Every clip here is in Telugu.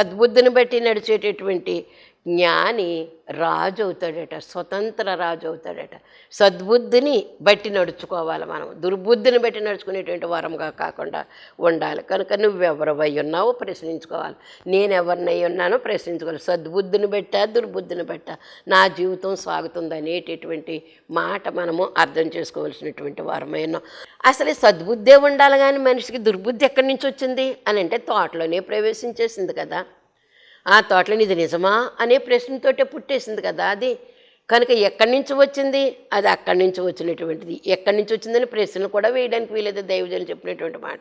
సద్బుద్ధిని బట్టి నడిచేటటువంటి జ్ఞాని రాజు అవుతాడట స్వతంత్ర రాజు అవుతాడట సద్బుద్ధిని బట్టి నడుచుకోవాలి మనం. దుర్బుద్ధిని బట్టి నడుచుకునేటువంటి వరంగా కాకుండా ఉండాలి. కనుక నువ్వెవరవై ఉన్నావో ప్రశ్నించుకోవాలి. నేను ఎవరినై ఉన్నానో ప్రశ్నించుకోవాలి. సద్బుద్ధిని బట్టా దుర్బుద్ధిని బట్టా? నా జీవితం సాగుతుంది అనేటటువంటి మాట మనము అర్థం చేసుకోవాల్సినటువంటి వారమై ఉన్నాం. అసలు సద్బుద్ధే ఉండాలి కానీ మనిషికి దుర్బుద్ధి ఎక్కడి నుంచి వచ్చింది? అని అంటే తోటలోనే ప్రవేశించేసింది కదా. ఆ తోటలో ఇది నిజమా అనే ప్రశ్నతోటే పుట్టేసింది కదా అది. కనుక ఎక్కడి నుంచి వచ్చింది? అది అక్కడి నుంచి వచ్చినటువంటిది. ఎక్కడి నుంచి వచ్చిందని ప్రశ్నలు కూడా వేయడానికి వీలేదు దైవజనులు చెప్పినటువంటి మాట.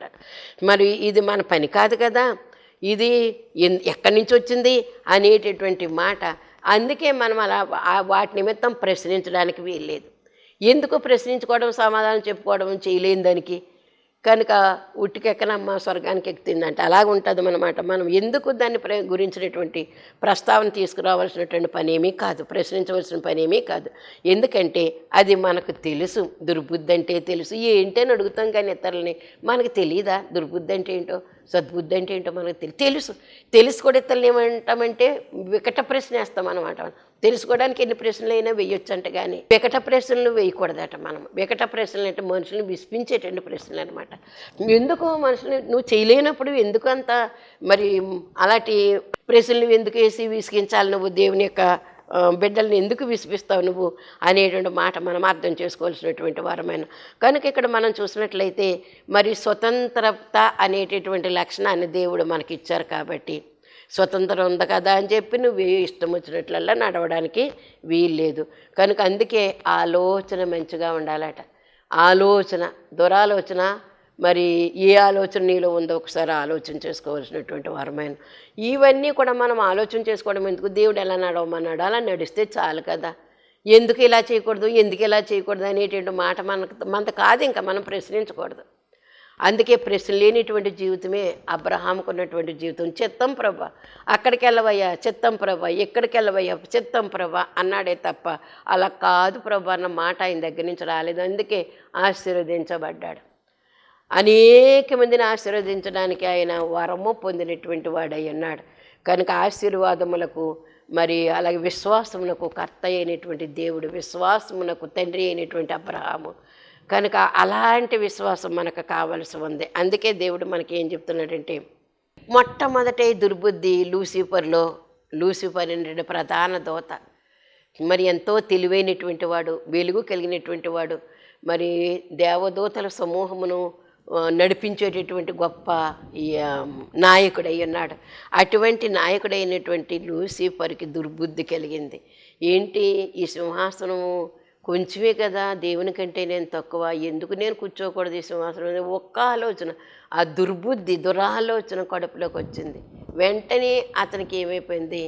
మరి ఇది మన పని కాదు కదా. ఇది ఎక్కడి నుంచి వచ్చింది అనేటటువంటి మాట. అందుకే మనం అలా వాటి నిమిత్తం ప్రశ్నించడానికి వీల్లేదు. ఎందుకు ప్రశ్నించుకోవడం సమాధానం చెప్పుకోవడం చేయలేని దానికి? కనుక ఉట్టికెక్కనమ్మ స్వర్గానికి ఎక్కుతుందంటే అలాగ ఉంటుంది అన్నమాట మనం ఎందుకు దాన్ని ప్ర గురించినటువంటి ప్రస్తావన తీసుకురావాల్సినటువంటి పని ఏమీ కాదు ప్రశ్నించవలసిన పని ఏమీ కాదు. ఎందుకంటే అది మనకు తెలుసు దుర్బుద్ధి అంటే తెలుసు. ఏంటి అని అడుగుతాం కానీ ఇతరులని మనకు తెలియదా దుర్బుద్ధి అంటే ఏంటో? సద్బుద్ధి అంటే ఏంటో మనకు తెలుసు. తెలుసు కూడా ఇతరులు ఏమంటామంటే వికట ప్రశ్న వేస్తాం అనమాట తెలుసుకోవడానికి ఎన్ని ప్రశ్నలు అయినా వేయొచ్చు కానీ వికట ప్రశ్నలు వేయకూడదట మనం. వికట ప్రశ్నలు అంటే మనుషులను విస్మించేటువంటి ప్రశ్నలు అనమాట ఎందుకు మనుషులు నువ్వు చేయలేనప్పుడు ఎందుకు అంత మరి అలాంటి ప్రశ్నలు ఎందుకు వేసి విసిగించాలి నువ్వు దేవుని యొక్క బిడ్డల్ని ఎందుకు విసిపిస్తావు నువ్వు అనేటువంటి మాట మనం అర్థం చేసుకోవాల్సినటువంటి వారమైన. కనుక ఇక్కడ మనం చూసినట్లయితే మరి స్వతంత్రత అనేటటువంటి లక్షణాన్ని దేవుడు మనకి ఇచ్చారు కాబట్టి స్వతంత్రం ఉంది కదా అని చెప్పి నువ్వు ఇష్టం వచ్చినట్లల్లా నడవడానికి వీల్లేదు. కనుక అందుకే ఆలోచన మంచిగా ఉండాలట. ఆలోచన దురాలోచన మరి ఏ ఆలోచన నీలో ఉందో ఒకసారి ఆలోచన చేసుకోవాల్సినటువంటి వరమైన. ఇవన్నీ కూడా మనం ఆలోచన చేసుకోవడం ఎందుకు? దేవుడు ఎలా నడవమన్నాడు? అలా నడిస్తే చాలు కదా. ఎందుకు ఇలా చేయకూడదు? ఎందుకు ఇలా చేయకూడదు? అనేటువంటి మాట మనకు మనది కాదు ఇంకా మనం ప్రశ్నించకూడదు. అందుకే ప్రశ్న లేనిటువంటి జీవితమే అబ్రహాంకు ఉన్నటువంటి జీవితం. చిత్తం ప్రభ అక్కడికి వెళ్ళవయ్యా చిత్తం ప్రభ ఎక్కడికి వెళ్ళవయ్యా చిత్తం ప్రభ అన్నాడే తప్ప అలా కాదు ప్రభ అన్న మాట ఆయన దగ్గర నుంచి రాలేదు. అందుకే ఆశీర్వదించబడ్డాడు. అనేక మందిని ఆశీర్వదించడానికి ఆయన వరము పొందినటువంటి వాడై ఉన్నాడు. కనుక ఆశీర్వాదములకు మరి అలాగే విశ్వాసమునకు కర్త అయినటువంటి దేవుడు విశ్వాసమునకు తండ్రి అయినటువంటి అబ్రహాము కనుక అలాంటి విశ్వాసం మనకు కావలసి ఉంది. అందుకే దేవుడు మనకి ఏం చెప్తున్నాడంటే మొట్టమొదట దుర్బుద్ధి లూసిఫర్లో లూసిఫర్ అనే ప్రధాన దోత. మరి ఎంతో తెలివైనటువంటి వాడు వెలుగు కలిగినటువంటి వాడు మరి దేవదూతల సమూహమును నడిపించేటటువంటి గొప్ప నాయకుడై ఉన్నాడు. అటువంటి నాయకుడైనటువంటి లూసిఫర్కి దుర్బుద్ధి కలిగింది. ఏంటి? ఈ సింహాసనము కొంచెమే కదా దేవుని కంటే నేను తక్కువ. ఎందుకు నేను కూర్చోకూడదు ఈ సింహాసనం ఒక్క ఆలోచన ఆ దుర్బుద్ధి దురాలోచన కడుపులోకి వచ్చింది. వెంటనే అతనికి ఏమైపోయింది?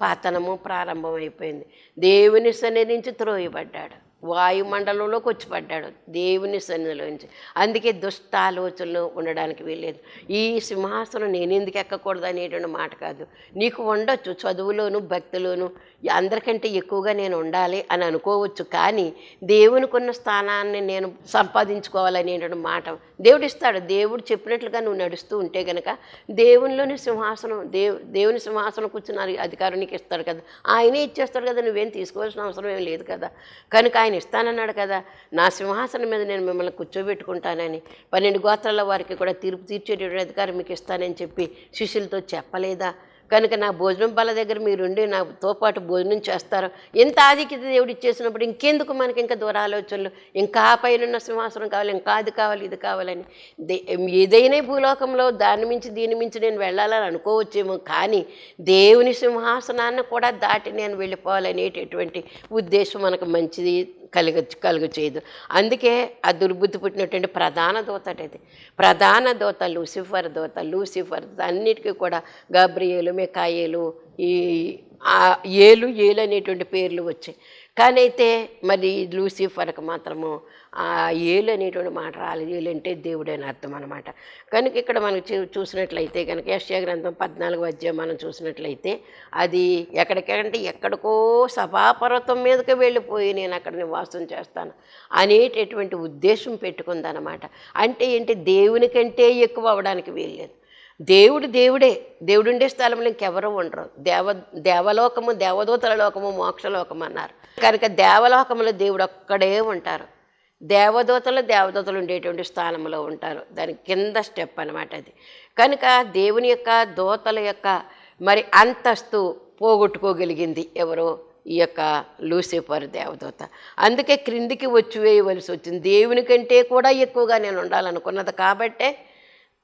పతనము ప్రారంభమైపోయింది. దేవుని సన్నిధి నుంచి త్రోయబడ్డాడు. వాయుమండలంలోకి వచ్చి పడ్డాడు. దేవుని సన్నిధిలోంచి అందుకే దుష్ట ఆలోచనలు ఉండడానికి వీల్లేదు. ఈ సింహాసనం నేను ఎందుకు ఎక్కకూడదు అనేటువంటి మాట కాదు. నీకు ఉండొచ్చు చదువులోను భక్తిలోను అందరికంటే ఎక్కువగా నేను ఉండాలి అని అనుకోవచ్చు. కానీ దేవునికి ఉన్న స్థానాన్ని నేను సంపాదించుకోవాలనేటువంటి మాట దేవుడు ఇస్తాడు దేవుడు చెప్పినట్లుగా నువ్వు నడుస్తూ ఉంటే కనుక దేవునిలోని సింహాసనం దేవు దేవుని సింహాసనం కూర్చున్న అధి- అధికారం నీకు ఇస్తాడు కదా. ఆయనే ఇచ్చేస్తాడు కదా నువ్వేం తీసుకోవాల్సిన అవసరం ఏం లేదు కదా. కనుక ఆయన ఇస్తానన్నాడు కదా నా సింహాసనం మీద నేను మిమ్మల్ని కూర్చోబెట్టుకుంటానని పన్నెండు గోత్రాల వారికి కూడా తీర్పు తీర్చేటటువంటి అధికారం మీకు ఇస్తానని చెప్పి శిష్యులతో చెప్పలేదా? కనుక నా భోజనం బల దగ్గర మీరుండి నాతో పాటు భోజనం చేస్తారు. ఎంత ఆధిక్యత దేవుడు ఇచ్చేసినప్పుడు ఇంకెందుకు మనకి ఇంకా దూరాలోచనలు ఇంకా పైన సింహాసనం కావాలి ఇంకా అది కావాలి ఇది కావాలని. దే- ఏదైనా భూలోకంలో దాని మించి దీని మించి నేను వెళ్ళాలని అనుకోవచ్చేమో కానీ దేవుని సింహాసనాన్ని కూడా దాటి నేను వెళ్ళిపోవాలనేటటువంటి ఉద్దేశం మనకు మంచిది. కలుగ కలుగు చేయదు అందుకే ఆ దుర్బుద్ధి పుట్టినటువంటి ప్రధాన దోత అది ప్రధాన దోత లూసిఫర్ దోత లూసిఫర్ అన్నిటికీ కూడా గబ్రియేలు మెకాయేలు ఈ ఏలు ఏలు అనేటువంటి పేర్లు వచ్చాయి. కానీ అయితే మరి లూసిఫర్కి మాత్రము ఆ ఏలు అనేటువంటి మాట రాలేదు. ఏలు అంటే దేవుడు అని అర్థం అనమాట కనుక ఇక్కడ మనం చూ చూసినట్లయితే కనుక యశ్యా గ్రంథం పద్నాలుగు అధ్యాయం మనం చూసినట్లయితే అది ఎక్కడికంటే ఎక్కడికో సభాపర్వతం మీదకి వెళ్ళిపోయి నేను అక్కడ నివాసం చేస్తాను అనేటటువంటి ఉద్దేశం పెట్టుకుందనమాట అంటే ఏంటి? దేవుని కంటే ఎక్కువ అవడానికి వీల్లేదు. దేవుడు దేవుడే. దేవుడుండే స్థలంలో ఇంకెవరూ ఉండరు. దేవ దేవలోకము దేవదూతల లోకము మోక్షలోకము అన్నారు. కనుక దేవలోకములో దేవుడు ఒక్కడే ఉంటారు. దేవదూతలు దేవదూతలు ఉండేటువంటి స్థానంలో ఉంటారు. దాని కింద స్టెప్ అనమాట అది. కనుక దేవుని యొక్క దూతల యొక్క మరి అంతస్తు పోగొట్టుకోగలిగింది ఎవరో ఈ యొక్క లూసిఫర్ దేవదూత. అందుకే క్రిందికి వచ్చి వేయవలసి వచ్చింది. దేవుని కంటే కూడా ఎక్కువగా నేను ఉండాలనుకున్నది కాబట్టే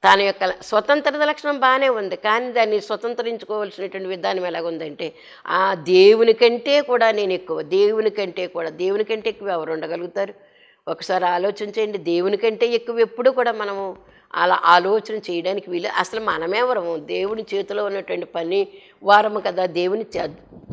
తన యొక్క స్వతంత్రత లక్షణం బాగానే ఉంది. కానీ దాన్ని స్వతంత్రించుకోవాల్సినటువంటి విధానం ఎలాగుందంటే ఆ దేవుని కంటే కూడా నేను ఎక్కువ దేవుని కంటే కూడా దేవుని కంటే ఎక్కువ ఎవరు ఉండగలుగుతారు? ఒకసారి ఆలోచించండి దేవుని కంటే ఎక్కువ ఎప్పుడు కూడా మనము అలా ఆలోచన చేయడానికి వీలు అసలు మనమెవరము దేవుని చేతిలో ఉన్నటువంటి పని వారము కదా. దేవుని చే-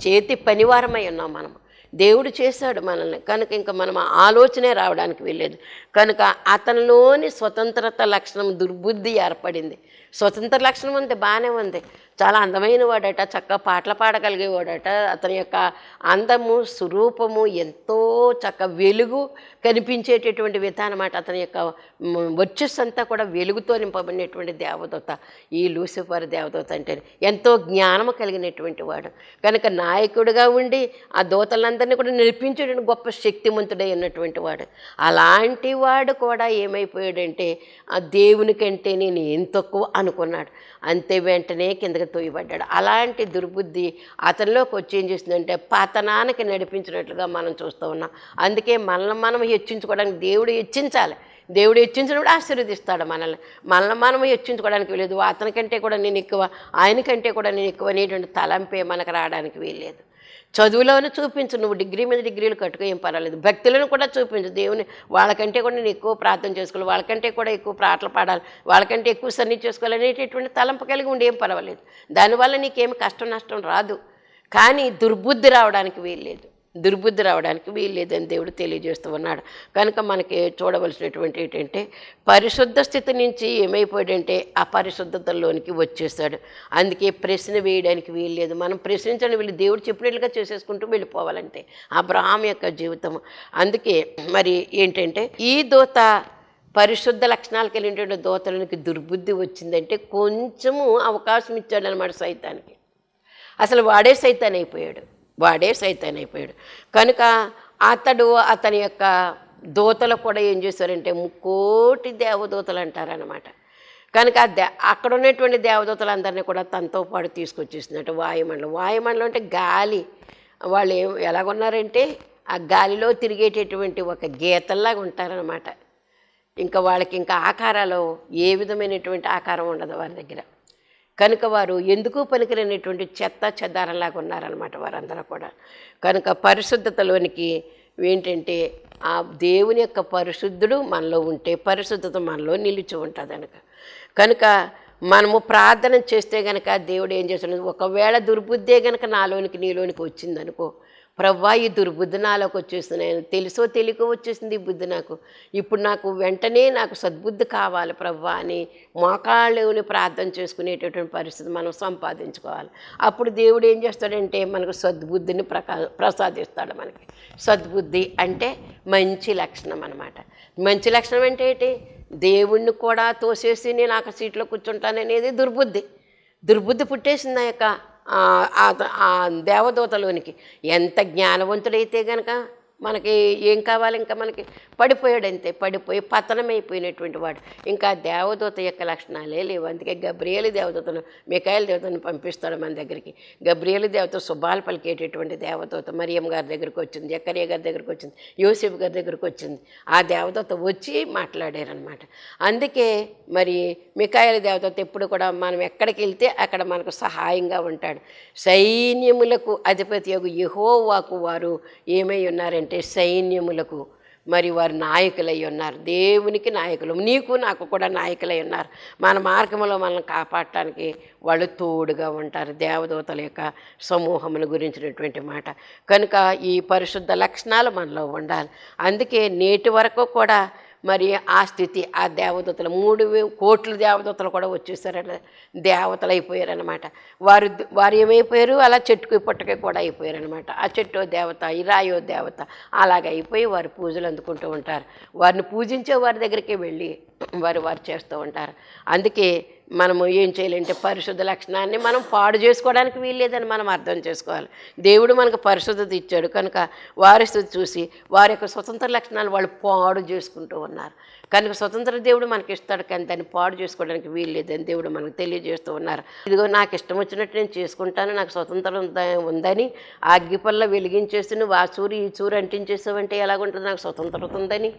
చేతి పనివారమై ఉన్నాం మనము దేవుడు చేశాడు మనల్ని. కనుక ఇంకా మనం ఆలోచనే రావడానికి వెళ్ళేది కనుక అతనిలోని స్వతంత్రత లక్షణం దుర్బుద్ధి ఏర్పడింది. స్వతంత్ర లక్షణం ఉంది బాగానే ఉంది. చాలా అందమైన వాడట చక్కగా పాటలు పాడగలిగేవాడట. అతని యొక్క అందము స్వరూపము ఎంతో చక్క వెలుగు కనిపించేటటువంటి విధానం అనమాట అతని యొక్క వర్చస్సు అంతా కూడా వెలుగుతో నింపబడినటువంటి దేవదూత. ఈ లూసిఫర్ దేవదూత అంటే ఎంతో జ్ఞానము కలిగినటువంటి వాడు. కనుక నాయకుడిగా ఉండి ఆ దూతలందరినీ కూడా నడిపించేటువంటి గొప్ప శక్తిమంతుడై ఉన్నటువంటి వాడు. అలాంటి వాడు కూడా ఏమైపోయాడంటే ఆ దేవుని కంటే నేను ఏం తక్కువ అనుకున్నాడు. అంతే వెంటనే కిందకి తోయబడ్డాడు అలాంటి దుర్బుద్ధి అతనిలోకి వచ్చి ఏం చేసిందంటే పతనానికి నడిపించినట్లుగా మనం చూస్తూ ఉన్నాం. అందుకే మనల్ని మనం హెచ్చించుకోవడానికి దేవుడు హెచ్చించాలి. దేవుడు హెచ్చించినప్పుడు ఆశీర్వదిస్తాడు మనల్ని. మనల్ని మనం హెచ్చించుకోవడానికి వీలేదు. అతనికంటే కూడా నేను ఎక్కువ ఆయనకంటే కూడా నేను ఎక్కువ అనేటువంటి తలంపే మనకు రావడానికి వీల్లేదు. చదువులోనే చూపించు నువ్వు డిగ్రీ మీద డిగ్రీలు కట్టుకో ఏం పర్వాలేదు. భక్తులను కూడా చూపించు. దేవుని వాళ్ళకంటే కూడా నేను ఎక్కువ ప్రార్థన చేసుకోవాలి. వాళ్ళకంటే కూడా ఎక్కువ పాటలు పాడాలి. వాళ్ళకంటే ఎక్కువ సన్ని చేసుకోవాలి అనేటటువంటి తలంపు కలిగి ఉండి ఏం పర్వాలేదు. దానివల్ల నీకేమి కష్టం నష్టం రాదు. కానీ దుర్బుద్ధి రావడానికి వీల్లేదు. దుర్బుద్ధి రావడానికి వీల్లేదని దేవుడు తెలియజేస్తూ ఉన్నాడు కనుక మనకి చూడవలసినటువంటి ఏంటంటే పరిశుద్ధ స్థితి నుంచి ఏమైపోయాడంటే అపరిశుద్ధతల్లోనికి వచ్చేసాడు అందుకే ప్రశ్న వేయడానికి వీల్లేదు. మనం ప్రశ్నించని వీళ్ళు దేవుడు చెప్పినట్లుగా చేసేసుకుంటూ వెళ్ళిపోవాలంటే అబ్రహాం యొక్క జీవితం. అందుకే మరి ఏంటంటే ఈ దూత పరిశుద్ధ లక్షణాలు కలిగినటువంటి దోతలకి దుర్బుద్ధి వచ్చిందంటే కొంచెము అవకాశం ఇచ్చాడనమాట సైతానికి. అసలు వాడే సైతాన్ అయిపోయాడు. వాడే సైతాన్ అయిపోయాడు కనుక అతడు అతని యొక్క దూతలు కూడా ఏం చేశారంటే ముక్కోటి దేవదూతలు అంటారనమాట కనుక దే అక్కడ ఉన్నటువంటి దేవదూతలందరినీ కూడా తనతో పాటు తీసుకొచ్చేసినట్టు వాయుమండలం. వాయుమండలం అంటే గాలి. వాళ్ళు ఏం ఎలాగున్నారంటే ఆ గాలిలో తిరిగేటటువంటి ఒక గీతల్లాగా ఉంటారనమాట ఇంకా వాళ్ళకి ఇంకా ఆకారాలు ఏ విధమైనటువంటి ఆకారం ఉండదు వారి దగ్గర. కనుక వారు ఎందుకు పనికిరనేటువంటి చెత్త చెదారంలాగా ఉన్నారనమాట వారందరూ కూడా. కనుక పరిశుద్ధతలోనికి ఏంటంటే ఆ దేవుని యొక్క పరిశుద్ధుడు మనలో ఉంటే పరిశుద్ధత మనలో నిలిచి ఉంటుంది కనుక కనుక మనము ప్రార్థన చేస్తే గనక దేవుడు ఏం చేస్తున్నాడు? ఒకవేళ దుర్బుద్ధే గనక నాలోనికి నీలోనికి వచ్చిందనుకో ప్రవ్వా ఈ దుర్బుద్ధి నాలోకి నేను తెలుసో తెలియకో వచ్చేసింది ఈ బుద్ధి నాకు. ఇప్పుడు నాకు వెంటనే నాకు సద్బుద్ధి కావాలి ప్రవ్వా అని మోకాళ్ళని ప్రార్థన చేసుకునేటటువంటి పరిస్థితి మనం సంపాదించుకోవాలి. అప్పుడు దేవుడు ఏం చేస్తాడంటే మనకు సద్బుద్ధిని ప్రకా ప్రసాదిస్తాడు మనకి. సద్బుద్ధి అంటే మంచి లక్షణం అనమాట మంచి లక్షణం అంటే ఏంటి? దేవుణ్ణి కూడా తోసేసి నేను ఆ సీట్లో కూర్చుంటాననేది దుర్బుద్ధి. దుర్బుద్ధి పుట్టేసింది ఆ యొక్క ఆ- దేవదూతలోనికి ఎంత జ్ఞానవంతుడైతే గనక మనకి ఏం కావాలి? ఇంకా మనకి పడిపోయాడు అంతే పడిపోయి పతనమైపోయినటువంటి వాడు. ఇంకా దేవదూత యొక్క లక్షణాలే లేవు. అందుకే గబ్రియలు దేవదూతను మికాయల దేవతను పంపిస్తాడు మన దగ్గరికి. గబ్రియలు దేవత శుభాలు పలికేటటువంటి దేవదూత మరియం గారి దగ్గరికి వచ్చింది ఎక్కరియా గారి దగ్గరికి వచ్చింది యూసిఫ్ గారి దగ్గరికి వచ్చింది. ఆ దేవదూత వచ్చి మాట్లాడారనమాట అందుకే మరి మికాయల దేవదూత ఎప్పుడు కూడా మనం ఎక్కడికి వెళ్తే అక్కడ మనకు సహాయంగా ఉంటాడు. సైన్యములకు అధిపతి యొక్క యెహోవాకు వారు ఏమై ఉన్నారంటే అంటే సైన్యములకు మరి వారు నాయకులై ఉన్నారు. దేవునికి నాయకులు. నీకు నాకు కూడా నాయకులై ఉన్నారు. మన మార్గంలో మనల్ని కాపాడటానికి వాళ్ళు తోడుగా ఉంటారు. దేవదూతల యొక్క సమూహమును గురించినటువంటి మాట. కనుక ఈ పరిశుద్ధ లక్షణాలు మనలో ఉండాలి. అందుకే నేటి వరకు కూడా మరి ఆ స్థితి ఆ దేవదూతలు మూడు కోట్ల దేవదూతలు కూడా వచ్చేసారట. దేవతలు అయిపోయారనమాట వారు వారు ఏమైపోయారు? అలా చెట్టుకు పుట్టకి కూడా అయిపోయారనమాట ఆ చెట్టు దేవత ఈ రాయో దేవత అలాగ అయిపోయి వారు పూజలు అందుకుంటూ ఉంటారు. వారిని పూజించే వారి దగ్గరికి వెళ్ళి వారు వారు చేస్తూ ఉంటారు. అందుకే మనము ఏం చేయాలంటే పరిశుద్ధ లక్షణాన్ని మనం పాడు చేసుకోవడానికి వీల్లేదని మనం అర్థం చేసుకోవాలి. దేవుడు మనకు పరిశుద్ధత ఇచ్చాడు. కనుక వారి స్థితి చూసి వారి యొక్క స్వతంత్ర లక్షణాలు వాళ్ళు పాడు చేసుకుంటూ ఉన్నారు. కనుక స్వతంత్ర దేవుడు మనకి ఇస్తాడు కానీ దాన్ని పాడు చేసుకోవడానికి వీల్లేదని దేవుడు మనకు తెలియజేస్తూ ఉన్నారు. ఇదిగో నాకు ఇష్టం వచ్చినట్టు నేను చేసుకుంటాను నాకు స్వతంత్రం ఉందని అగ్గిపల్ల వెలిగించేసి నువ్వు ఆ చూరు ఈ చూరు అంటించేసావంటే ఎలాగుంటుంది? నాకు స్వతంత్రత ఉందని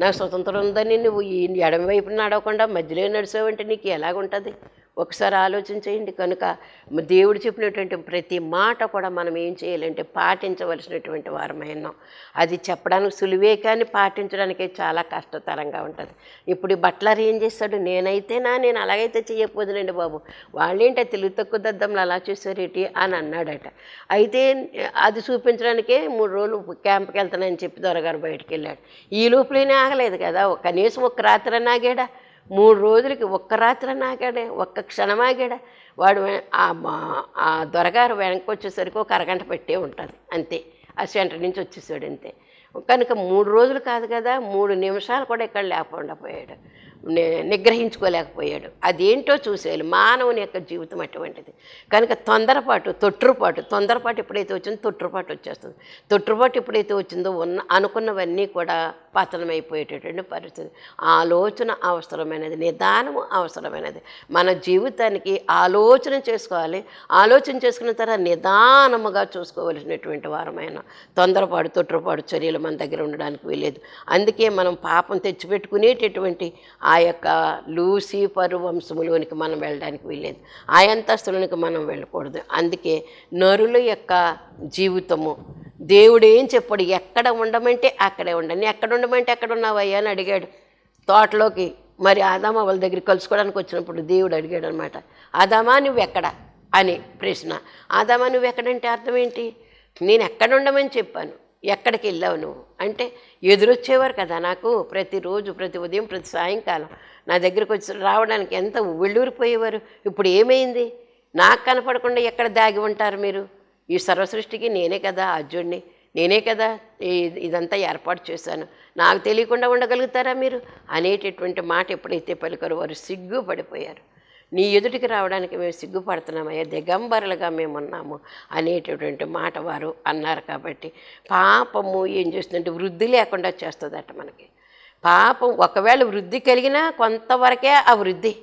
నాకు స్వతంత్రం ఉందని నువ్వు ఈ ఎడమ నడవకుండా మధ్యలో నడిచావంటే నీకు ఎలాగుంటుంది? ఒకసారి ఆలోచించేయండి కనుక దేవుడు చెప్పినటువంటి ప్రతి మాట కూడా మనం ఏం చేయాలంటే పాటించవలసినటువంటి వారమైనాం అది చెప్పడానికి సులువే కానీ పాటించడానికే చాలా కష్టతరంగా ఉంటుంది. ఇప్పుడు బట్లర్ ఏం చేస్తాడు? నేనైతేనా నేను అలాగైతే చేయకపోదునండి బాబు. వాళ్ళేంటి తెలుగు తక్కువ దద్దమ్మలు అలా చేశారేటి అని అన్నాడట. అయితే అది చూపించడానికే మూడు రోజులు క్యాంప్కి వెళ్తానని చెప్పి దొరగారు బయటికి వెళ్ళాడు. ఈ లోపలనే ఆగలేదు కదా? కనీసం ఒక్క రాత్రి నాగాడా మూడు రోజులకి ఒక్క రాత్రి నాగాడే ఒక్క క్షణం ఆగాడా. వాడు ఆ మా- ఆ దొరగారు వెనక్కి వచ్చేసరికి ఒక అరగంట పెట్టే ఉంటుంది. అంతే. ఆ సెంటర్ నుంచి వచ్చేసాడు అంతే. కనుక మూడు రోజులు కాదు కదా మూడు నిమిషాలు కూడా ఇక్కడ లేకుండా పోయాడు. నిగ్రహించుకోలేకపోయాడు. అదేంటో చూసేయాలి. మానవుని యొక్క జీవితం అటువంటిది. కనుక తొందరపాటు తొట్టుపాటు తొందరపాటు ఎప్పుడైతే వచ్చిందో తొట్టుపాటు వచ్చేస్తుంది. తొట్టుపాటు ఎప్పుడైతే వచ్చిందో ఉన్న అనుకున్నవన్నీ కూడా పతనమైపోయేటటువంటి పరిస్థితి. ఆలోచన అవసరమైనది నిదానము అవసరమైనది. మన జీవితానికి ఆలోచన చేసుకోవాలి. ఆలోచన చేసుకున్న తర్వాత నిదానముగా చూసుకోవలసినటువంటి వారమైన తొందరపాటు తొట్టుపాటు చర్యలు మన దగ్గర ఉండడానికి వీలేదు అందుకే మనం పాపం తెచ్చిపెట్టుకునేటటువంటి ఆ యొక్క లూసి వంశములోనికి మనం వెళ్ళడానికి వీలేదు ఆ అంతస్తులోనికి మనం వెళ్ళకూడదు. అందుకే నరుల యొక్క జీవితము దేవుడు ఏం చెప్పాడు ఎక్కడ ఉండమంటే అక్కడే ఉండని ఎక్కడ ఉండమంటే ఎక్కడ ఉన్నావయ్యా? అని అడిగాడు. తోటలోకి మరి ఆదామా వాళ్ళ దగ్గర కలుసుకోవడానికి వచ్చినప్పుడు దేవుడు అడిగాడు అనమాట ఆదామా నువ్వు ఎక్కడ అని ప్రశ్న. ఆదామా నువ్వు ఎక్కడంటే అర్థం ఏంటి? నేను ఎక్కడ ఉండమని చెప్పాను. ఎక్కడికి వెళ్ళావు నువ్వు? అంటే ఎదురొచ్చేవారు కదా నాకు ప్రతిరోజు ప్రతి ఉదయం ప్రతి సాయంకాలం. నా దగ్గరకు వచ్చి రావడానికి ఎంత వెళ్ళూరిపోయేవారు? ఇప్పుడు ఏమైంది? నాకు కనపడకుండా ఎక్కడ దాగి ఉంటారు మీరు? ఈ సర్వసృష్టికి నేనే కదా అర్జుడిని నేనే కదా ఇదంతా ఏర్పాటు చేశాను. నాకు తెలియకుండా ఉండగలుగుతారా మీరు? అనేటటువంటి మాట ఎప్పుడైతే పలికారో వారు సిగ్గుపడిపోయారు. నీ ఎదుటికి రావడానికి మేము సిగ్గుపడుతున్నామయ్యా దిగంబరులుగా మేము ఉన్నాము అనేటటువంటి మాట వారు అన్నారు కాబట్టి పాపము ఏం చేస్తుందంటే వృద్ధి లేకుండా చేస్తుందట మనకి. పాపం ఒకవేళ వృద్ధి కలిగినా కొంతవరకే ఆ వృద్ధి.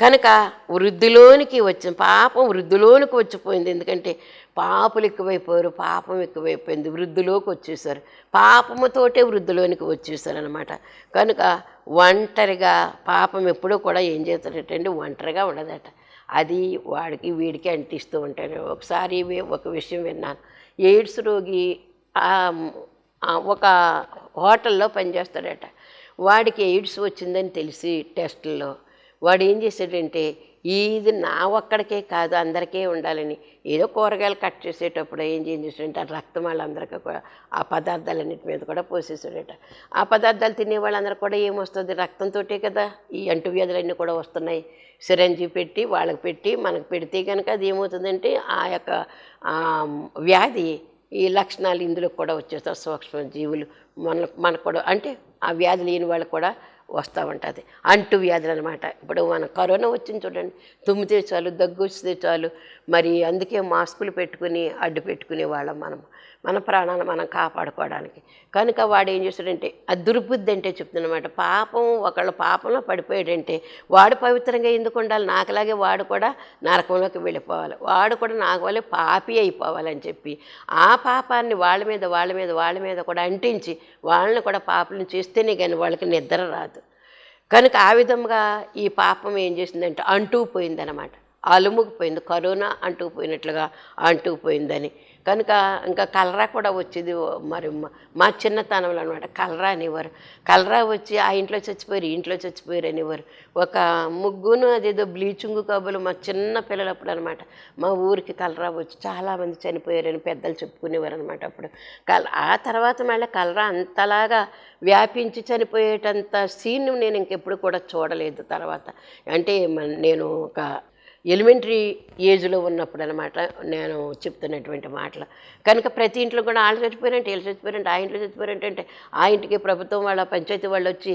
కనుక వృద్ధిలోనికి వచ్చిన పాపం వృద్ధిలోనికి వచ్చిపోయింది. ఎందుకంటే పాపులు ఎక్కువైపోయారు పాపం ఎక్కువైపోయింది వృద్ధిలోకి వచ్చేసారు. పాపముతోటే వృద్ధిలోనికి వచ్చేసారు అనమాట కనుక ఒంటరిగా పాపం ఎప్పుడూ కూడా ఏం చేస్తాడటండి ఒంటరిగా ఉండదట. అది వాడికి వీడికి అంటిస్తూ ఉంటాడు. ఒకసారి ఒక విషయం విన్నాను. ఎయిడ్స్ రోగి ఒక హోటల్లో పనిచేస్తాడట. వాడికి ఎయిడ్స్ వచ్చిందని తెలిసి టెస్టుల్లో. వాడు ఏం చేశాడంటే ఇది నా ఒక్కడికే కాదు అందరికీ ఉండాలని. ఏదో కూరగాయలు కట్ చేసేటప్పుడు ఏం చేసేటంటే ఆ రక్తం వాళ్ళందరికీ కూడా ఆ పదార్థాలన్నిటి మీద కూడా పోసేసాడట ఆ పదార్థాలు తినే వాళ్ళందరూ కూడా ఏమొస్తుంది రక్తంతోటే కదా ఈ అంటువ్యాధులన్నీ కూడా వస్తున్నాయి. సిరంజి పెట్టి వాళ్ళకి పెట్టి మనకు పెడితే కనుక అది ఏమవుతుందంటే ఆ యొక్క వ్యాధి ఈ లక్షణాలు ఇందులో కూడా వచ్చేస్తారు సూక్ష్మ జీవులు మన మనకు కూడా అంటే ఆ వ్యాధి లేని వాళ్ళు కూడా వస్తూ ఉంటుంది అంటు వ్యాధులు అనమాట ఇప్పుడు మన కరోనా వచ్చింది చూడండి. తుమ్మితే చాలు దగ్గు వస్తే చాలు మరి అందుకే మాస్కులు పెట్టుకుని అడ్డు పెట్టుకునే వాళ్ళం మనం. మన ప్రాణాలు మనం కాపాడుకోవడానికి. కనుక వాడు ఏం చేశాడంటే ఆ దుర్బుద్ధి అంటే చెప్తున్నమాట. పాపం ఒకళ్ళ పాపంలో పడిపోయాడంటే వాడు పవిత్రంగా ఎందుకు ఉండాలి? నాకులాగే వాడు కూడా నరకంలోకి వెళ్ళిపోవాలి. వాడు కూడా నాకు వల్లే పాపి అయిపోవాలని చెప్పి ఆ పాపాన్ని వాళ్ళ మీద వాళ్ళ మీద వాళ్ళ మీద కూడా అంటించి వాళ్ళని కూడా పాపలను చేస్తేనే కానీ వాళ్ళకి నిద్ర రాదు. కనుక ఆ విధంగా ఈ పాపం ఏం చేసిందంటే అంటూ పోయిందనమాట అలుముకుపోయింది కరోనా అంటూ పోయినట్లుగా అంటూ పోయిందని. కనుక ఇంకా కలరా కూడా వచ్చేది మరి మా- మా చిన్నతనంలో అనమాట కలరా అనేవారు. కలరా వచ్చి ఆ ఇంట్లో చచ్చిపోయారు ఇంట్లో చచ్చిపోయారు అనేవారు. ఒక ముగ్గును అదేదో బ్లీచింగ్ కబులు మా చిన్న పిల్లలప్పుడు అనమాట మా ఊరికి కలరా వచ్చి చాలామంది చనిపోయారని పెద్దలు చెప్పుకునేవారు అనమాట అప్పుడు. కల ఆ తర్వాత మళ్ళీ కలరా అంతలాగా వ్యాపించి చనిపోయేటంత సీన్ నేను ఇంకెప్పుడు కూడా చూడలేదు తర్వాత. అంటే నేను ఒక ఎలిమెంటరీ ఏజ్లో ఉన్నప్పుడు అనమాట నేను చెప్తున్నటువంటి మాటలు. కనుక ప్రతి ఇంట్లో కూడా వాళ్ళు చచ్చిపోయారంటే వీళ్ళు చచ్చిపోయారంటే ఆ ఇంట్లో చచ్చిపోయారంటే అంటే ఆ ఇంటికి ప్రభుత్వం వాళ్ళ పంచాయతీ వాళ్ళు వచ్చి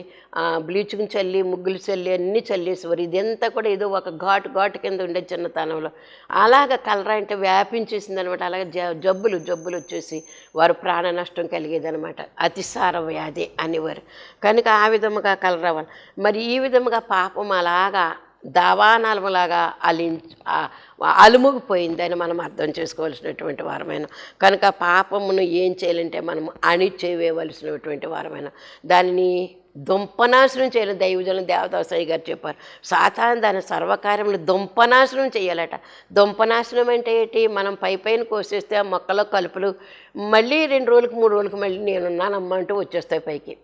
బ్లీచింగ్ చల్లి ముగ్గులు చల్లి అన్నీ చల్లేసేవారు. ఇదంతా కూడా ఏదో ఒక ఘాటు ఘాటు కింద ఉండే చిన్నతనంలో. అలాగ కలరా అంటే వ్యాపించేసింది అనమాట అలాగే జ జబ్బులు జబ్బులు వచ్చేసి వారు ప్రాణ నష్టం కలిగేదనమాట అతిసార వ్యాధి అనేవారు. కనుక ఆ విధముగా కలరా వాళ్ళు మరి ఈ విధముగా పాపం అలాగా దావానలములాగా అలి అలుముగిపోయిందని మనం అర్థం చేసుకోవాల్సినటువంటి వారమైన. కనుక పాపమును ఏం చేయాలంటే మనం అణిచేవేయవలసినటువంటి వారమైన. దానిని దుంపనాశనం చేయాలి. దైవజనం దేవదాసాయి గారు చెప్పారు. సాధారణ దాని సర్వకార్యములు దుంపనాశనం చేయాలట. దుంపనాశనం అంటే ఏంటి? మనం పై పైన కోసేస్తే ఆ మొక్కలో కలుపులు మళ్ళీ రెండు రోజులకు మూడు రోజులకు మళ్ళీ నేనున్నానమ్మ అంటూ వచ్చేస్తాయి పైకి.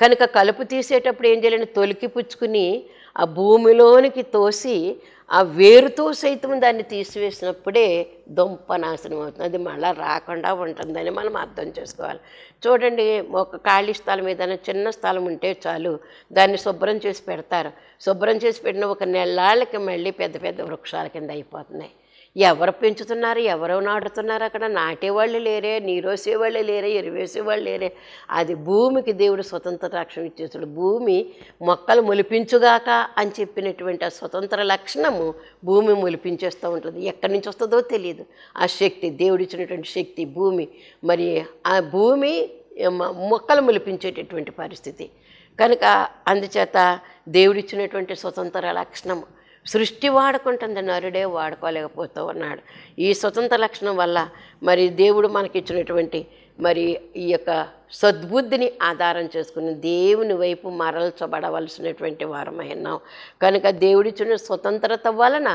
కనుక కలుపు తీసేటప్పుడు ఏం చేయాలంటే తొలికి పుచ్చుకుని ఆ భూమిలోనికి తోసి ఆ వేరుతో సైతం దాన్ని తీసివేసినప్పుడే దుంప నాశనం అవుతుంది. అది మళ్ళీ రాకుండా ఉంటుందని మనం అర్థం చేసుకోవాలి. చూడండి ఒక ఖాళీ స్థలం ఏదైనా చిన్న స్థలం ఉంటే చాలు దాన్ని శుభ్రం చేసి పెడతారు. శుభ్రం చేసి పెట్టిన ఒక నెల్లాళ్ళకి మళ్ళీ పెద్ద పెద్ద వృక్షాల కింద అయిపోతున్నాయి. ఎవరు పెంచుతున్నారు? ఎవరు నాటుతున్నారు? అక్కడ నాటేవాళ్ళు లేరే నీరోసేవాళ్ళు లేరే ఎరువేసేవాళ్ళు లేరే. అది భూమికి దేవుడు స్వతంత్ర రక్షణ ఇచ్చేసాడు. భూమి మొక్కలు మొలిపించుగాక అని చెప్పినటువంటి ఆ స్వతంత్ర లక్షణము భూమి మొలిపించేస్తూ ఉంటుంది. ఎక్కడి నుంచి వస్తుందో తెలియదు ఆ శక్తి దేవుడిచ్చినటువంటి శక్తి భూమి. మరి ఆ భూమి మొక్కలు మొలిపించేటటువంటి పరిస్థితి. కనుక అందుచేత దేవుడిచ్చినటువంటి స్వతంత్ర లక్షణం సృష్టి వాడుకుంటుంది నరుడే వాడుకోలేకపోతూ ఉన్నాడు ఈ స్వతంత్ర లక్షణం వల్ల మరి దేవుడు మనకిచ్చినటువంటి మరి ఈ యొక్క సద్బుద్ధిని ఆధారం చేసుకుని దేవుని వైపు మరల్చబడవలసినటువంటి వారమై ఉన్నాం కనుక దేవుడిచ్చిన స్వతంత్రత వలన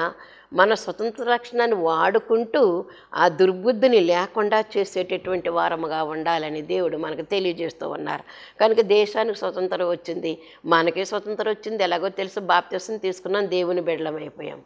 మన స్వతంత్ర రక్షణను వాడుకుంటూ ఆ దుర్బుద్ధిని లేకుండా చేసేటటువంటి వారముగా ఉండాలని దేవుడు మనకు తెలియజేస్తూ ఉన్నారు. కనుక దేశానికి స్వతంత్రం వచ్చింది మనకే స్వతంత్రం వచ్చింది ఎలాగో తెలుసు బాప్తీసం తీసుకున్నాం దేవుని బిడ్డలమైపోయాం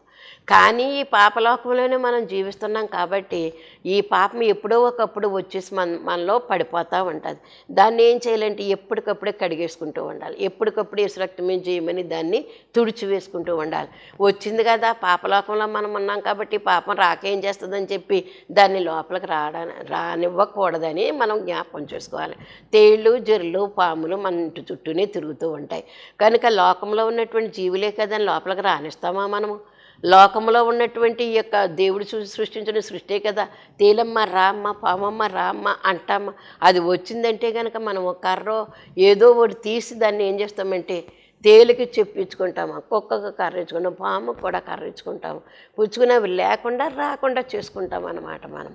కానీ ఈ పాపలోకంలోనే మనం జీవిస్తున్నాం కాబట్టి ఈ పాపం ఎప్పుడో ఒకప్పుడు వచ్చేసి మన మనలో పడిపోతూ ఉంటుంది. దాన్ని ఏం చేయాలంటే ఎప్పటికప్పుడే కడిగేసుకుంటూ ఉండాలి. ఎప్పటికప్పుడు ఇసురక్తమే చేయమని దాన్ని తుడిచి వేసుకుంటూ ఉండాలి. వచ్చింది కదా పాపలోకంలో మనం ఉన్నాం కాబట్టి పాపం రాకేం చేస్తుందని చెప్పి దాన్ని లోపలికి రావడానికి రానివ్వకూడదని మనం జ్ఞాపకం చేసుకోవాలి. తేళ్ళు జర్లు పాములు మన ఇంటి చుట్టూనే తిరుగుతూ ఉంటాయి. కనుక లోకంలో ఉన్నటువంటి జీవులే కదా లోపలికి రానిస్తామా మనము? లోకంలో ఉన్నటువంటి ఈ యొక్క దేవుడు సృష్టించిన సృష్టే కదా. తేలమ్మ రామ్మ పామమ్మ రామ్మ అంటమ్మ. అది వచ్చిందంటే కనుక మనం కర్రో ఏదో ఒకటి తీసి దాన్ని ఏం చేస్తామంటే తేలికి చెప్పించుకుంటాము. కుక్కకు కర్రించుకుంటాం పాము కూడా కర్రించుకుంటాం ఇచ్చుకుంటాము పుచ్చుకునేవి లేకుండా రాకుండా చేసుకుంటాం అన్నమాట మనం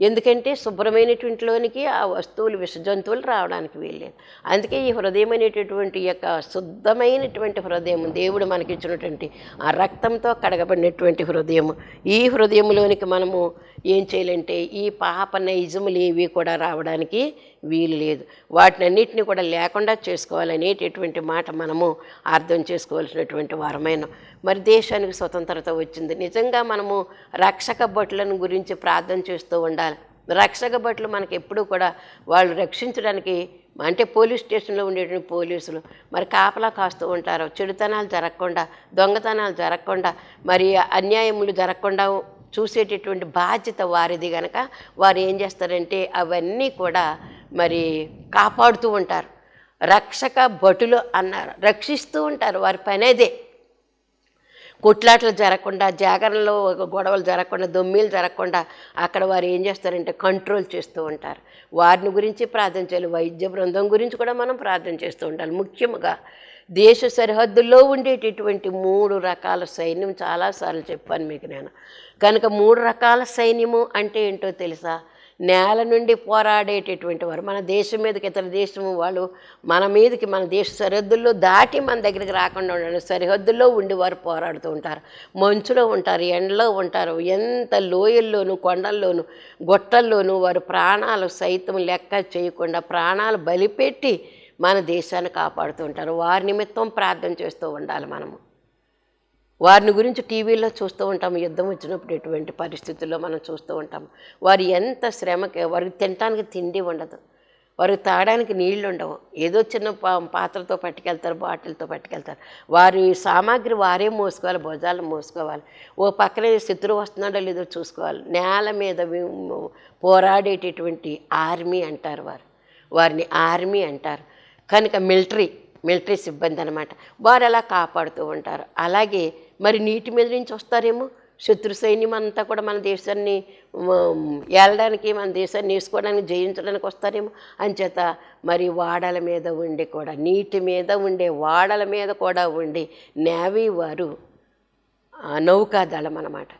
ఎందుకంటే శుభ్రమైనటువంటిలోనికి ఆ వస్తువులు విష జంతువులు రావడానికి వీల్లేదు. అందుకే ఈ హృదయం అనేటటువంటి యొక్క శుద్ధమైనటువంటి హృదయం దేవుడు మనకిచ్చినటువంటి ఆ రక్తంతో కడగబడినటువంటి హృదయం ఈ హృదయంలోనికి మనము ఏం చేయాలంటే ఈ పాప నైజములు ఏవి కూడా రావడానికి వీలు లేదు. వాటిని అన్నిటిని కూడా లేకుండా చేసుకోవాలనేటటువంటి మాట మనము అర్థం చేసుకోవాల్సినటువంటి వారమైన. మరి దేశానికి స్వతంత్రత వచ్చింది. నిజంగా మనము రక్షక భటులను గురించి ప్రార్థన చేస్తూ ఉండాలి. రక్షక భటులు మనకి ఎప్పుడూ కూడా వాళ్ళు రక్షించడానికి అంటే పోలీస్ స్టేషన్లో ఉండేటువంటి పోలీసులు మరి కాపలా కాస్తూ ఉంటారు. చెడుతనాలు జరగకుండా దొంగతనాలు జరగకుండా మరి అన్యాయములు జరగకుండా చూసేటటువంటి బాధ్యత వారిది కనుక వారు ఏం చేస్తారంటే అవన్నీ కూడా మరి కాపాడుతూ ఉంటారు. రక్షక భటులు అన్నారు. రక్షిస్తూ ఉంటారు వారి పనేదే. కొట్లాటలు జరగకుండా జాగరణలో గొడవలు జరగకుండా దొమ్మీలు జరగకుండా అక్కడ వారు ఏం చేస్తారంటే కంట్రోల్ చేస్తూ ఉంటారు. వారిని గురించి ప్రార్థన చేయాలి. వైద్య బృందం గురించి కూడా మనం ప్రార్థన చేస్తూ ఉండాలి. ముఖ్యంగా దేశ సరిహద్దుల్లో ఉండేటటువంటి మూడు రకాల సైన్యం చాలాసార్లు చెప్పాను మీకు నేను. కనుక మూడు రకాల సైన్యము అంటే ఏంటో తెలుసా? నేల నుండి పోరాడేటటువంటి వారు. మన దేశం మీదకి ఇతర దేశం వాళ్ళు మన మీదకి మన దేశ సరిహద్దుల్లో దాటి మన దగ్గరికి రాకుండా ఉండాలి సరిహద్దుల్లో ఉండి వారు పోరాడుతూ ఉంటారు. మంచులో ఉంటారు ఎండలో ఉంటారు. ఎంత లోయల్లోనూ కొండల్లోనూ గుట్టల్లోనూ వారు ప్రాణాలు సైతం లెక్క చేయకుండా ప్రాణాలు బలిపెట్టి మన దేశాన్ని కాపాడుతూ ఉంటారు. వారి నిమిత్తం ప్రార్థన చేస్తూ ఉండాలి మనము. వారిని గురించి టీవీలో చూస్తూ ఉంటాము. యుద్ధం వచ్చినప్పుడు ఎటువంటి పరిస్థితుల్లో మనం చూస్తూ ఉంటాము. వారు ఎంత శ్రమకి వారికి తినటానికి తిండి ఉండదు. వారికి తాగడానికి నీళ్ళు ఉండవు. ఏదో చిన్న పా- పాత్రతో పట్టుకెళ్తారు బాటిల్తో పట్టుకెళ్తారు. వారి సామాగ్రి వారే మోసుకోవాలి భుజాలు మోసుకోవాలి. ఓ పక్కనే శత్రువు వస్తున్నాడో లేదో చూసుకోవాలి. నేల మీద పోరాడేటటువంటి ఆర్మీ అంటారు వారు. వారిని ఆర్మీ అంటారు. కనుక మిలిటరీ మిలిటరీ సిబ్బంది అనమాట వారు అలా కాపాడుతూ ఉంటారు. అలాగే మరి నీటి మీద నుంచి వస్తారేమో? శత్రు సైన్యం అంతా కూడా మన దేశాన్ని ఏళ్ళడానికి ఏలడానికి మన దేశాన్ని వేసుకోవడానికి జయించడానికి వస్తారేమో? అంచేత మరి వాడల మీద ఉండి కూడా నీటి మీద ఉండే వాడల మీద కూడా ఉండి నేవీ వారు ఆ, నౌకాదళం అన్నమాట.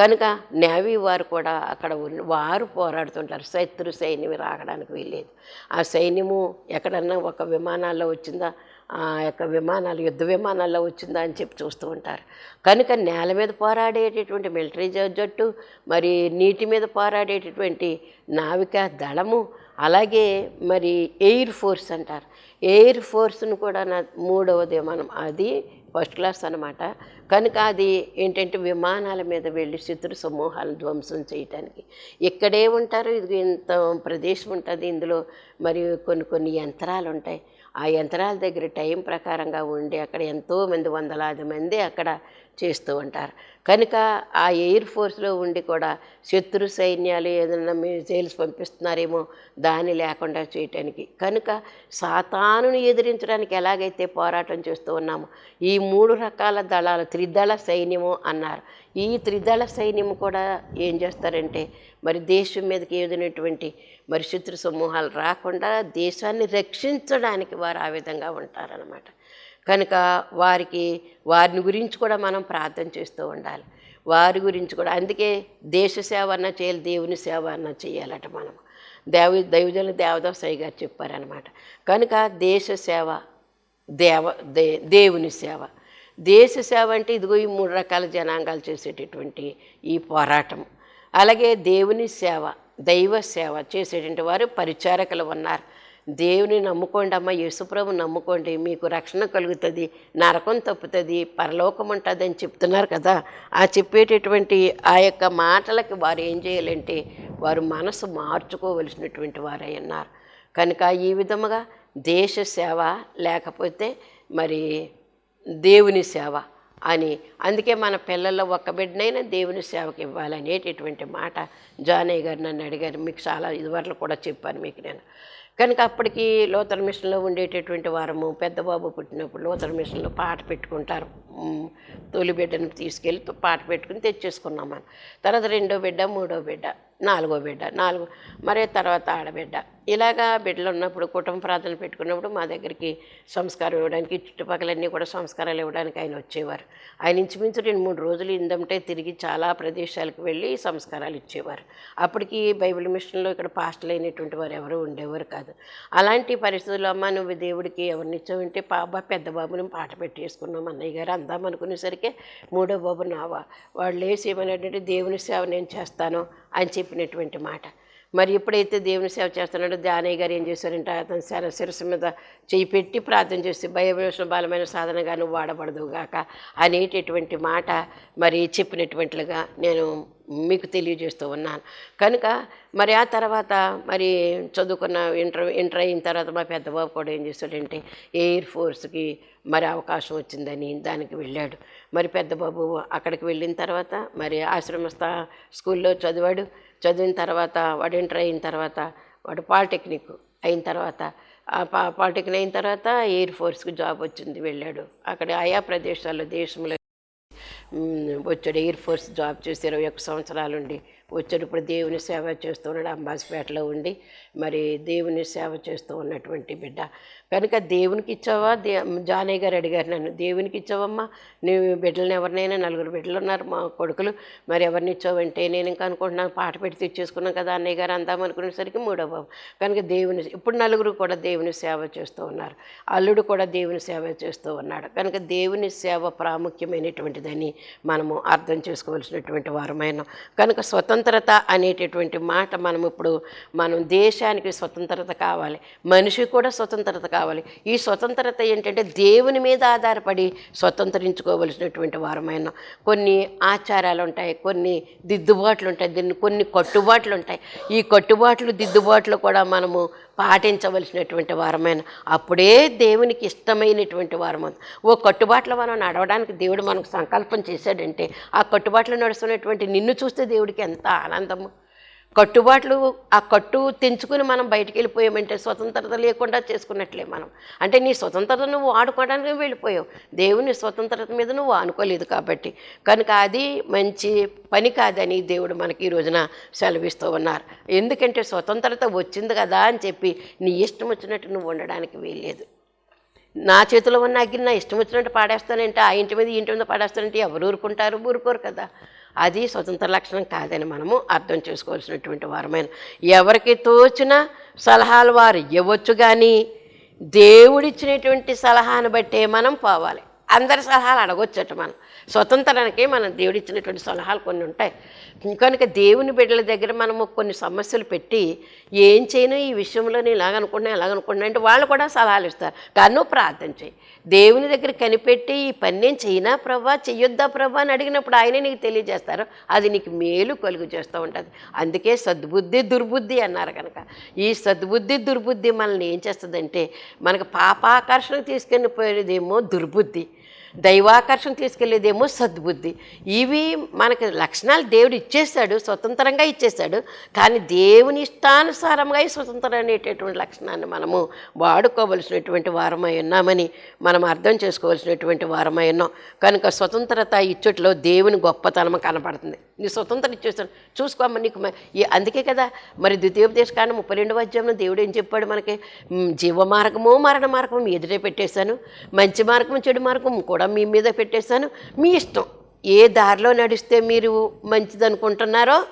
కనుక నేవీ వారు కూడా అక్కడ వారు పోరాడుతుంటారు. శత్రు సైన్యం రావడానికి వీల్లేదు. ఆ సైన్యము ఎక్కడన్నా ఒక విమానాల్లో వచ్చిందా ఆ యొక్క విమానాలు యుద్ధ విమానాల్లో వచ్చిందా అని చెప్పి చూస్తూ ఉంటారు. కనుక నేల మీద పోరాడేటటువంటి మిలిటరీ జట్టు మరి నీటి మీద పోరాడేటటువంటి నావికా దళము అలాగే మరి ఎయిర్ ఫోర్స్ అంటారు. ఎయిర్ ఫోర్స్ను కూడా నా మూడవది మనం అది ఫస్ట్ క్లాస్ అనమాట కనుక అది ఏంటంటే విమానాల మీద వెళ్ళి శత్రు సమూహాలను ధ్వంసం చేయటానికి. ఇక్కడే ఉంటారు? ఇది ఇంత ప్రదేశం ఉంటుంది ఇందులో. మరి కొన్ని కొన్ని యంత్రాలు ఉంటాయి. ఆ యంత్రాల దగ్గర టైం ప్రకారంగా ఉండి అక్కడ ఎంతోమంది వందలాది మంది అక్కడ చేస్తూ ఉంటారు. కనుక ఆ ఎయిర్ ఫోర్స్లో ఉండి కూడా శత్రు సైన్యాలు ఏదైనా మిసైల్స్ పంపిస్తున్నారేమో దాన్ని లేకుండా చేయటానికి. కనుక సాతానుని ఎదిరించడానికి ఎలాగైతే పోరాటం చేస్తూ ఉన్నామో ఈ మూడు రకాల దళాలు త్రిదళ సైన్యము అన్నారు. ఈ త్రిదళ సైన్యము కూడా ఏం చేస్తారంటే మరి దేశం మీదకి ఏదైనటువంటి మరి శత్రు సమూహాలు రాకుండా దేశాన్ని రక్షించడానికి వారు ఆ విధంగా ఉంటారనమాట కనుక వారికి వారిని గురించి కూడా మనం ప్రార్థన చేస్తూ ఉండాలి. వారి గురించి కూడా అందుకే దేశ సేవ అన్న చేయాలి దేవుని సేవ అన్న చేయాలట మనం. దేవ దైవజనులు దేవదాసయ్య గారు చెప్పారనమాట కనుక దేశ సేవ దేవ దే దేవుని సేవ. దేశ సేవ అంటే ఇదిగో ఈ మూడు రకాల జనాంగాలు చేసేటటువంటి ఈ పోరాటం. అలాగే దేవుని సేవ దైవ సేవ చేసేటువంటి వారు పరిచారకులు ఉన్నారు. దేవుని నమ్ముకోండి అమ్మ యేసుప్రభు నమ్ముకోండి మీకు రక్షణ కలుగుతుంది నరకం తప్పుతుంది పరలోకం ఉంటుంది అని చెప్తున్నారు కదా. ఆ చెప్పేటటువంటి ఆ యొక్క మాటలకి వారు ఏం చేయాలంటే వారు మనసు మార్చుకోవలసినటువంటి వారై ఉన్నారు. కనుక ఈ విధముగా దేశ సేవ లేకపోతే మరి దేవుని సేవ అని. అందుకే మన పిల్లల్లో ఒక్క బిడ్డనైనా దేవుని సేవకి ఇవ్వాలనేటటువంటి మాట జానయ్య గారు నన్ను అడిగారు. మీకు చాలా ఇదివరకు కూడా చెప్పాను మీకు నేను. కనుక అప్పటికి లోతర్ మిషన్లో ఉండేటటువంటి వారము పెద్ద బాబు పుట్టినప్పుడు లోతర్ మిషన్లో పాట పెట్టుకుంటారు. తొలి బిడ్డను తీసుకెళ్ళి పాట పెట్టుకుని తెచ్చేసుకున్నాం మనం. తర్వాత రెండో బిడ్డ మూడో బిడ్డ నాలుగో బిడ్డ నాలుగో మరే తర్వాత ఆడబిడ్డ. ఇలాగా బిడ్డలు ఉన్నప్పుడు కుటుంబ ప్రార్థన పెట్టుకున్నప్పుడు మా దగ్గరికి సంస్కారం ఇవ్వడానికి చుట్టుపక్కలన్నీ కూడా సంస్కారాలు ఇవ్వడానికి ఆయన వచ్చేవారు. ఆయన ఇంచుమించు రెండు మూడు రోజులు ఇందంటే తిరిగి చాలా ప్రదేశాలకు వెళ్ళి సంస్కారాలు ఇచ్చేవారు. అప్పటికి బైబిల్ మిషన్లో ఇక్కడ పాస్టల్ అయినటువంటి వారు ఎవరు ఉండేవారు కాదు. అలాంటి పరిస్థితుల్లో అమ్మ నువ్వు దేవుడికి ఎవరిని ఇచ్చావంటే పాప పెద్ద బాబుని పాట పెట్టేసుకున్నాం అన్నయ్య గారు అందాం అనుకునేసరికి మూడో బాబు నావా వాళ్ళు లేచి ఏమన్నాడంటే దేవుని సేవ నేను చేస్తాను అని చెప్పినటువంటి మాట. మరి ఎప్పుడైతే దేవుని సేవ చేస్తున్నాడో దానయ్య గారు ఏం చేశారంటే అతని శర శిరస్సు మీద చేయి పెట్టి ప్రార్థన చేసి భయభూషణ బలమైన సాధనగా నువ్వు వాడబడదు గాక అనేటటువంటి మాట మరి చెప్పినటువంటిగా నేను మీకు తెలియజేస్తూ ఉన్నాను. కనుక మరి ఆ తర్వాత మరి చదువుకున్న ఇంటర్ ఇంటర్ అయిన తర్వాత మా పెద్ద బాబు కూడా ఏం చేశాడంటే ఎయిర్ ఫోర్స్కి మరి అవకాశం వచ్చిందని దానికి వెళ్ళాడు. మరి పెద్ద బాబు అక్కడికి వెళ్ళిన తర్వాత మరి ఆశ్రమస్థ స్కూల్లో చదివాడు. చదివిన తర్వాత వాడు ఇంటర్ అయిన తర్వాత వాడు పాలిటెక్నిక్ అయిన తర్వాత ఆ పా పాలిటెక్నిక్ అయిన తర్వాత ఎయిర్ ఫోర్స్కి జాబ్ వచ్చింది వెళ్ళాడు. అక్కడ ఆయా ప్రదేశాల్లో దేశంలో వచ్చాడు. ఎయిర్ ఫోర్స్ జాబ్ చేసి ఇరవై ఒక్క సంవత్సరాలు వచ్చేటప్పుడు వచ్చాడు ఇప్పుడు దేవుని సేవ చేస్తూ ఉన్నాడు అంబాసిపేటలో ఉండి. మరి దేవుని సేవ చేస్తూ ఉన్నటువంటి బిడ్డ. కనుక దేవునికి ఇచ్చావా? దే జానయ్య గారు అడిగారు నన్ను దేవునికి ఇచ్చావమ్మా? నీ బిడ్డలను ఎవరినైనా నలుగురు బిడ్డలు ఉన్నారు మా కొడుకులు. మరి ఎవరిని ఇచ్చావంటే నేను ఇంకా అనుకుంటున్నాను పాట పెట్టి తెచ్చేసుకున్నాం కదా అన్నయ్య గారు అందాం అనుకునేసరికి మూడో బాబు కనుక దేవుని ఇప్పుడు నలుగురు కూడా దేవుని సేవ చేస్తూ ఉన్నారు. అల్లుడు కూడా దేవుని సేవ చేస్తూ ఉన్నాడు. కనుక దేవుని సేవ ప్రాముఖ్యమైనటువంటిదని మనము అర్థం చేసుకోవాల్సినటువంటి వారమైన. కనుక స్వతంత్ర స్వతంత్రత అనేటటువంటి మాట మనం ఇప్పుడు మనం దేశానికి స్వతంత్రత కావాలి మనిషి కూడా స్వతంత్రత కావాలి. ఈ స్వతంత్రత ఏంటంటే దేవుని మీద ఆధారపడి స్వతంత్రించుకోవలసినటువంటి వారమైన కొన్ని ఆచారాలు ఉంటాయి కొన్ని దిద్దుబాట్లు ఉంటాయి దీన్ని కొన్ని కట్టుబాట్లు ఉంటాయి. ఈ కట్టుబాట్లు దిద్దుబాట్లు కూడా మనము పాటించవలసినటువంటి వారమైన అప్పుడే దేవునికి ఇష్టమైనటువంటి వారం ఓ కట్టుబాట్లు మనం నడవడానికి దేవుడు మనకు సంకల్పం చేశాడంటే ఆ కట్టుబాట్లు నడుస్తున్నటువంటి నిన్ను చూస్తే దేవుడికి ఎంత ఆనందము. కట్టుబాట్లు ఆ కట్టు తెంచుకుని మనం బయటికి వెళ్ళిపోయామంటే స్వతంత్రత లేకుండా చేసుకున్నట్లే మనం. అంటే నీ స్వతంత్రత నువ్వు వాడుకోవడానికి వెళ్ళిపోయావు. దేవుని స్వతంత్రత మీద నువ్వు ఆనుకోలేదు కాబట్టి. కనుక అది మంచి పని కాదని దేవుడు మనకి ఈ రోజున సెలవిస్తూ ఉన్నారు. ఎందుకంటే స్వతంత్రత వచ్చింది కదా అని చెప్పి నీ ఇష్టం వచ్చినట్టు నువ్వు ఉండడానికి వీల్లేదు. నా చేతిలో ఉన్న అగ్ని నా ఇష్టం వచ్చినట్టు పాడేస్తానంటే ఆ ఇంటి మీద ఇంటి మీద పాడేస్తానంటే ఎవరు ఊరుకుంటారు? ఊరుకోరు కదా. అది స్వతంత్ర లక్షణం కాదని మనము అర్థం చేసుకోవాల్సినటువంటి వారమైన ఎవరికి తోచిన సలహాలు వారు ఇవ్వచ్చు కానీ దేవుడిచ్చినటువంటి సలహాను బట్టే మనం పోవాలి. అందరి సలహాలు అడగొచ్చట మనం. స్వతంత్రానికి మనం దేవుడిచ్చినటువంటి సలహాలు కొన్ని ఉంటాయి. కనుక దేవుని బిడ్డల దగ్గర మనము కొన్ని సమస్యలు పెట్టి ఏం చేయను ఈ విషయంలో నేను ఇలాగనుకున్నా ఇలాగనుకున్నా అంటే వాళ్ళు కూడా సలహాలు ఇస్తారు. కానీ ప్రార్థన చేయి. దేవుని దగ్గర కనిపెట్టి ఈ పని నేను చేయనా ప్రభా చెయ్యొద్దా ప్రభా అని అడిగినప్పుడు ఆయనే నీకు తెలియజేస్తారు. అది నీకు మేలు కలుగు చేస్తూ ఉంటుంది. అందుకే సద్బుద్ధి దుర్బుద్ధి అన్నారు కనుక. ఈ సద్బుద్ధి దుర్బుద్ధి మనల్ని ఏం చేస్తుందంటే మనకు పాపాకర్షణకు తీసుకెళ్ళిపోయేదేమో దుర్బుద్ధి. దైవాకర్షణ తీసుకెళ్ళేదేమో సద్బుద్ధి. ఇవి మనకి లక్షణాలు దేవుడు ఇచ్చేసాడు స్వతంత్రంగా ఇచ్చేసాడు కానీ దేవుని ఇష్టానుసారంగా ఈ స్వతంత్రం అనేటటువంటి లక్షణాన్ని మనము వాడుకోవలసినటువంటి వారమై ఉన్నామని మనం అర్థం చేసుకోవాల్సినటువంటి వారమై ఉన్నాం. కనుక స్వతంత్రత ఇచ్చుట్లో దేవుని గొప్పతనం కనపడుతుంది. నీ స్వతంత్రం ఇచ్చేస్తాను చూసుకోమ్మ నీకు అందుకే కదా మరి ద్వితీయోపదేశ కానీ ముప్పై రెండవ అధ్యాయంలో దేవుడు ఏం చెప్పాడు మనకి? జీవ మార్గము మరణ మార్గము ఎదురే పెట్టేశాను. మంచి మార్గం చెడు మార్గం కూడా మీ మీద పెట్టేశాను. మీ ఇష్టం. ఏ దారిలో నడిస్తే మీరు మంచిది అనుకుంటున్నారో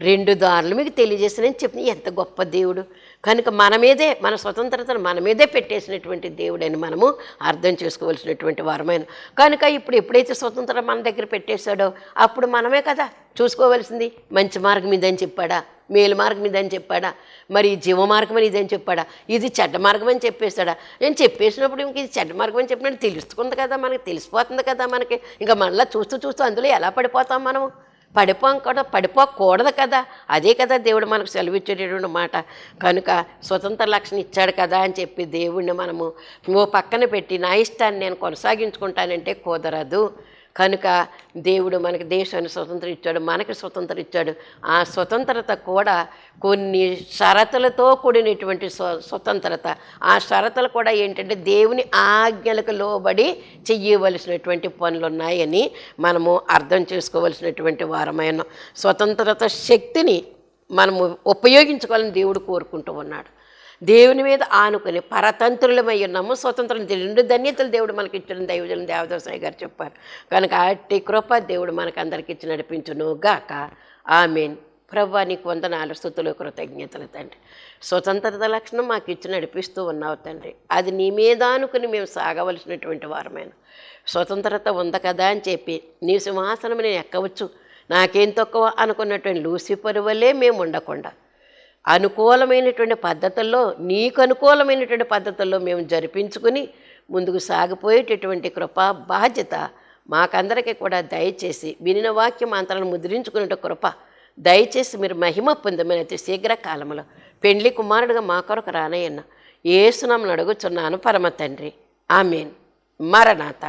రెండు దారులు మీకు తెలియజేస్తానని చెప్పిన ఎంత గొప్ప దేవుడు. కనుక మన మీదే మన స్వతంత్రతను మన మీదే పెట్టేసినటువంటి దేవుడని మనము అర్థం చేసుకోవాల్సినటువంటి వారమైన. కనుక ఇప్పుడు ఎప్పుడైతే స్వతంత్రం మన దగ్గర పెట్టేశాడో అప్పుడు మనమే కదా చూసుకోవాల్సింది. మంచి మార్గం ఇదని చెప్పాడా? మేలు మార్గం ఇదని చెప్పాడా? మరి జీవ మార్గం అని ఇదని చెప్పాడా? ఇది చెడ్డ మార్గం అని చెప్పేశాడా? నేను చెప్పేసినప్పుడు ఇంక ఇది చెడ్డ మార్గం అని చెప్పినట్టు తెలుస్తుంది కదా మనకి తెలిసిపోతుంది కదా మనకి. ఇంకా మళ్ళీ చూస్తూ చూస్తూ అందులో ఎలా పడిపోతాం మనము? పడిపోం కూడా పడిపోకూడదు కదా. అదే కదా దేవుడు మనకు సెలవిచ్చేటటువంటి మాట. కనుక స్వతంత్ర లక్షణం ఇచ్చాడు కదా అని చెప్పి దేవుణ్ణి మనము ఓ పక్కన పెట్టి నా ఇష్టాన్ని నేను కొనసాగించుకుంటానంటే కుదరదు. కనుక దేవుడు మనకి దేశాన్ని స్వతంత్రం ఇచ్చాడు మనకి స్వతంత్రం ఇచ్చాడు. ఆ స్వతంత్రత కూడా కొన్ని షరతులతో కూడినటువంటి స్వ స్వతంత్రత. ఆ షరతులు కూడా ఏంటంటే దేవుని ఆజ్ఞలకు లోబడి చెయ్యవలసినటువంటి పనులు ఉన్నాయని మనము అర్థం చేసుకోవలసినటువంటి వారమైన స్వతంత్రత శక్తిని మనము ఉపయోగించుకోవాలని దేవుడు కోరుకుంటూ ఉన్నాడు. దేవుని మీద ఆనుకుని పరతంత్రులమై ఉన్నాము. స్వతంత్రం రెండు ధన్యతలు దేవుడు మనకి ఇచ్చిన దైవజనం దేవదాసాయి గారు చెప్పారు. కనుక అట్టి కృప దేవుడు మనకు అందరికి ఇచ్చి నడిపించును గాక ఆమెన్. ప్రభా నీకు వందనాలు. స్థుతులు కృతజ్ఞతలు తండ్రి. స్వతంత్రత లక్షణం మాకు ఇచ్చి నడిపిస్తూ ఉన్నావు తండ్రి. అది నీ మీద అనుకుని మేము సాగవలసినటువంటి వారమైన. స్వతంత్రత ఉంది కదా అని చెప్పి నీ సింహాసనం నేను ఎక్కవచ్చు? నాకేం తక్కువ అనుకున్నటువంటి లూసిఫర్ వల్లే మేము ఉండకుండా అనుకూలమైనటువంటి పద్ధతుల్లో నీకు అనుకూలమైనటువంటి పద్ధతుల్లో మేము జరిపించుకుని ముందుకు సాగిపోయేటటువంటి కృప బాధ్యత మాకందరికీ కూడా దయచేసి వినిన వాక్యం అంతలను ముద్రించుకునే కృప దయచేసి మీరు మహిమ పొందమని అతి శీఘ్ర కాలంలో పెండ్లి కుమారుడుగా మా కొరకు రానయ్యన్న ఏసునామని అడుగుచున్నాను పరమ తండ్రి. ఆమెన్. మరణాత.